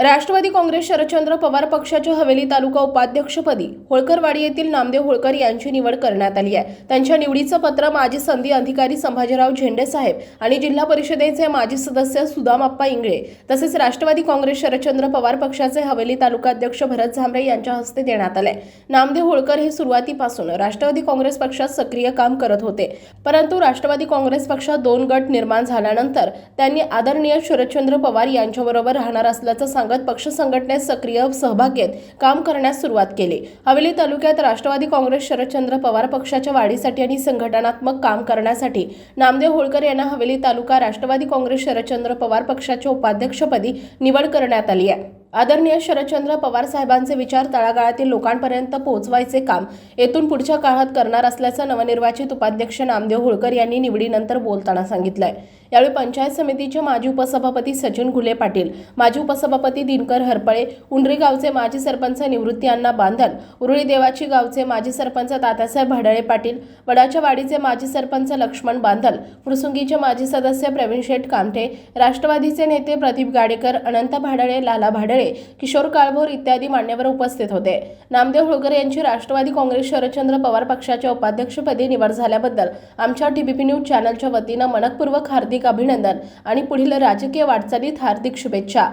राष्ट्रवादी काँग्रेस शरदचंद्र पवार पक्षाच्या हवेली तालुका उपाध्यक्षपदी होळकरवाडी येथील नामदेव होळकर यांची निवड करण्यात आली आहे. त्यांच्या निवडीचं पत्र माजी संधी अधिकारी संभाजीराव झेंडे साहेब आणि जिल्हा परिषदेचे माजी सदस्य सुदामाप्पा इंगळे तसेच राष्ट्रवादी काँग्रेस शरदचंद्र पवार पक्षाचे हवेली तालुका अध्यक्ष भरत झांबरे यांच्या हस्ते देण्यात आले. नामदेव होळकर हे सुरुवातीपासून राष्ट्रवादी काँग्रेस पक्षात सक्रिय काम करत होते. परंतु राष्ट्रवादी काँग्रेस पक्षात दोन गट निर्माण झाल्यानंतर त्यांनी आदरणीय शरदचंद्र पवार यांच्याबरोबर राहणार असल्याचं सांगत पक्ष संघटनेत सक्रिय सहभाग घेत काम करण्यास सुरुवात केली. हवेली तालुक्यात राष्ट्रवादी काँग्रेस शरदचंद्र पवार पक्षाच्या वाढीसाठी आणि संघटनात्मक काम करण्यासाठी नामदेव होळकर यांना हवेली तालुका राष्ट्रवादी काँग्रेस शरदचंद्र पवार पक्षाच्या उपाध्यक्षपदी निवड करण्यात आली आहे. आदरणीय शरदचंद्र पवार साहेबांचे विचार तळागाळातील लोकांपर्यंत पोहोचवायचे काम येथून पुढच्या काळात करणार असल्याचं नवनिर्वाचित उपाध्यक्ष नामदेव होळकर यांनी निवडीनंतर बोलताना सांगितलंय. यावेळी पंचायत समितीचे माजी उपसभापती सचिन घुले पाटील माजी उपसभापती दिनकर हरपळे उंडरी गावचे माजी सरपंच निवृत्ती अण्णा बांधल उरुळी देवाची गावचे माजी सरपंच तात्यासाहेब भाडळे पाटील वडाच्या वाडीचे माजी सरपंच लक्ष्मण बांधल फुरसुंगीचे माजी सदस्य प्रवीण शेठ कामठे राष्ट्रवादीचे नेते प्रदीप गाडेकर अनंत भाडळे लाला भाडळे किशोर काळभोर इत्यादी मान्यवर उपस्थित होते. नामदेव होळकर यांची राष्ट्रवादी काँग्रेस शरदचंद्र पवार पक्षाच्या उपाध्यक्षपदी निवड झाल्याबद्दल आमच्या टीबीपी न्यूज चॅनलच्या वतीनं मनपूर्वक हार्दिक अभिनंदन आणि पुढील राजकीय वाटचालीत हार्दिक शुभेच्छा.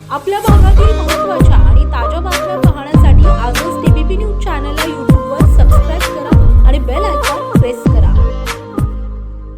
आपल्या भागातील महत्त्वाच्या